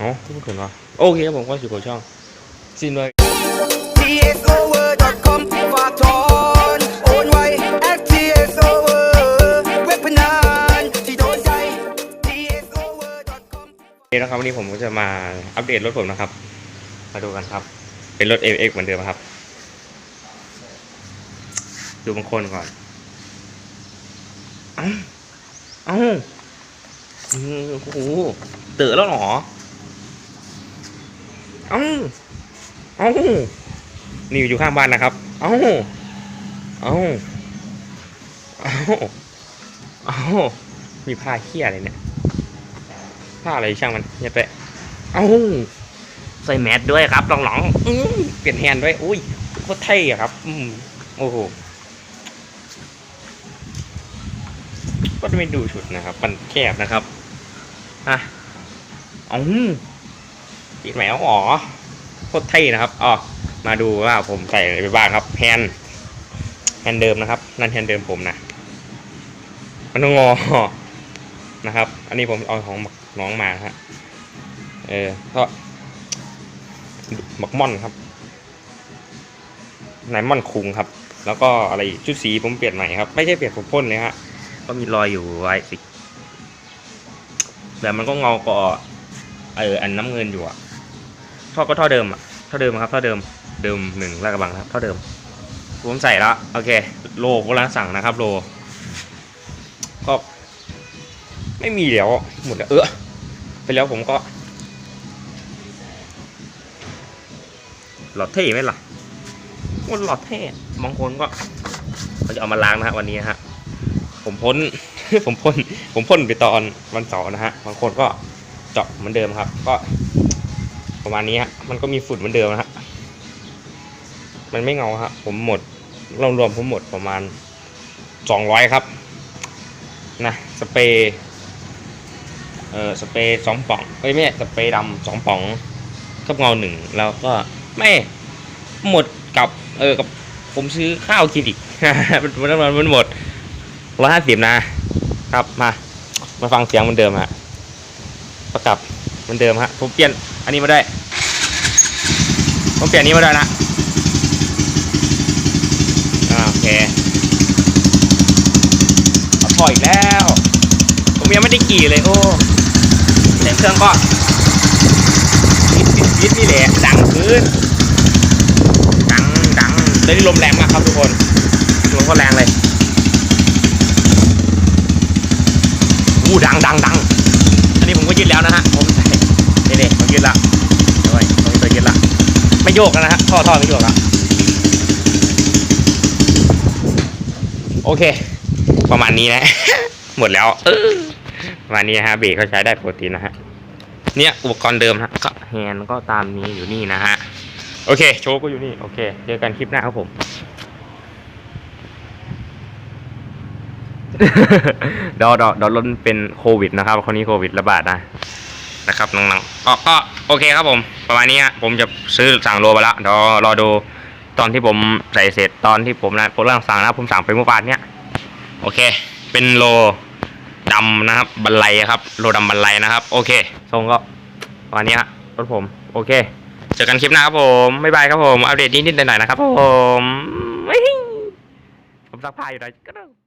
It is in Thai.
อ๋อทุกคนวะโอเคครับผมก็อยู่กับช่องซินเลย tsover.com ฝากถอนโอนไว at tsover เว็บพนันที่โดนใจ tsover.com โอเคนะครับวันนี้ผมก็จะมาอัปเดตรถผมนะครับ มาดูกันครับ เป็นรถ MX เหมือนเดิมครับ ดูบางคนก่อน เอ้าเอ้าอืมโอ้โห เต๋อแล้วเหรอ เอ้า เอ้า นี่อยู่ข้างบ้านนะครับ เอ้า เอ้า เอ้า เอ้า มีผ้าเขี้ยอะไรเนี่ย ผ้าอะไรช่างมันอย่าไปเอ้า ใส่แมสด้วยครับหลองๆเปลี่ยนแฮนด์ด้วย อุ้ยโคตรเท่อะครับ อืมโอ้โหก็จะไม่ดูชุดนะครับ มันแคบนะครับ อะ อ้าปิดแมวอ๋อโคตรเท่นะครับอ๋อมาดูว่าผมใส่อะไรไปบ้างครับแฮนแฮนเดิมนะครับ นั่นแฮนเดิมผมนะมันต้องงอนะครับ อันนี้ผมเอาของน้องมาฮะเออก็บักม่อนครับไนม่อนคุงครับ แล้วก็อะไรชุดสีผมเปลี่ยนใหม่ครับ ไม่ใช่เปลี่ยนผมพ่นเลยฮะก็มีรอยอยู่ไว้สิแต่มันก็เงาก็ เอออันน้ำเงินอยู่อะท่อก็ท่อเดิมอะท่อเดิมครับท่อเดิมเดิมหนึ่งลาดกระบังครับท่อเดิมผมใส่แล้วโอเค โลก็ร้านสั่งนะครับ โล ก็ ไม่มีแล้วหมดแล้วเออไปแล้วผมก็ หลอดเท่ไหมล่ะมันหลอดเท่บางคนก็เขาจะเอามาล้างนะฮะวันนี้ฮะผมพ้นผมพ่นผมพ่นไปตอนวันเสาร์นะฮะบางคนก็ จาะเหมือนเดิมครับ ก็ ประมาณนี้ฮะมันก็มีฝุ่นเหมือนเดิมนะฮะมันไม่เงาฮะผมหมดรวมๆผมหมดประมาณสองร้อยครับนะสเปรย์เอ่อสเปรย์สองป่องเอ้ยไม่ใช่สเปรย์ดำสองป่องกับเงาหนึ่งแล้วก็ไม่หมดกับเออกับผมซื้อข้าวกินอีกมันมันมันมันหมดร้อยห้าสิบนะครับมามาฟังเสียงเหมือนเดิมฮะ ประกับเหมือนเดิมฮะผมเปลี่ยนอันนี้มาได้ผมเปลี่ยนนี้มาได้นะอโอเคเอาพออีกแล้ว ผมยังไม่ได้กี่เลยโอ้เสียงเครื่องก็วิดวิดวิดนี่แหละดังขึ้นดังดังเลยนี่ลมแรงมากครับทุกคนลมก็แรงเลยอู้ดังดังดัง นแล้วนะฮะผมใส่นี่นี่ผมยืดละเดี๋ยวไว้ผมจะยืดละ ไม่โยกแล้วนะฮะท่อท่อไม่โยกละโอเค ประมาณนี้นะ หมดแล้วประมาณนี้ฮะเบรกเขาใช้ได้ปกตินะฮะเนี่ยอุปกรณ์เดิมฮะก็แฮนด์ก็ตามนี้อยู่นี่นะฮะ โอเค โชว์ก็อยู่นี่ โอเค เจอกันคลิปหน้าครับผม เดี๋ยวเดี๋ยวเดี๋ยวรถเป็นโควิดนะครับคนนี้โควิดระบาดนะนะครับน้องๆก็ก็โอเคครับผม ประมาณนี้ฮะผมจะซื้อสั่งโลไปแล้วเดี๋ยวรอดูตอนที่ผมใส่เสร็จตอนที่ผมนะผมเริ่มสั่งนะผมสั่งไปเมื่อวานเนี้ยโอเค เป็นโลดำนะครับบันไลครับ โลดำบันไลนะครับ โอเคทรงก็วันนี้ฮะรถผม โอเคเจอกันคลิปหน้าครับผมบ๊ายบายครับผมอัปเดตนิดๆหน่อยๆนะครับผมผมซักผ้าอยู่ไหนก็ได้